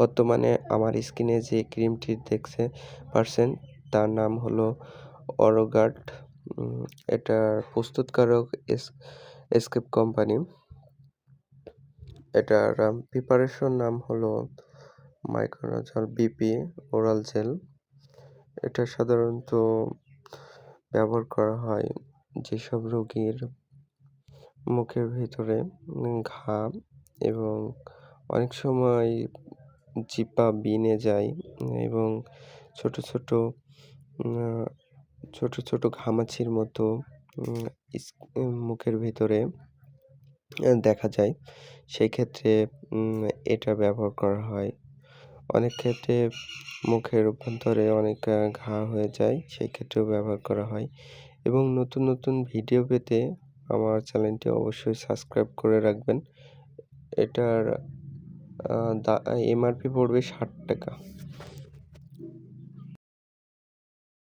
বর্তমানে আমার স্কিনে যে ক্রিমটি দেখছে পারছেন, তার নাম হলো অরোগার্ড এটার প্রস্তুতকারক এস, এসকেপ কোম্পানি। এটার প্রিপারেশন নাম হলো মাইক্রোনাজল বিপি ওরাল জেল। এটা সাধারণত ব্যবহার করা হয় যেসব রোগীর মুখের ভিতরে ঘা এবং অনেক সময় জিহ্বা বিনে যায় এবং ছোট ছোট ছোট ছোট ঘামাচির মতো মুখের ভিতরে দেখা যায়। সেই ক্ষেত্রে এটা ব্যবহার করা হয়। অনেক ক্ষেত্রে মুখের অভ্যন্তরে অনেক ঘা হয়ে যায়, সেই ক্ষেত্রেও ব্যবহার করা হয়। এবং নতুন নতুন ভিডিও পেতে আমার চ্যানেলটি অবশ্যই সাবস্ক্রাইব করে রাখবেন। এটার এমআরপি পড়বে ষাট টাকা।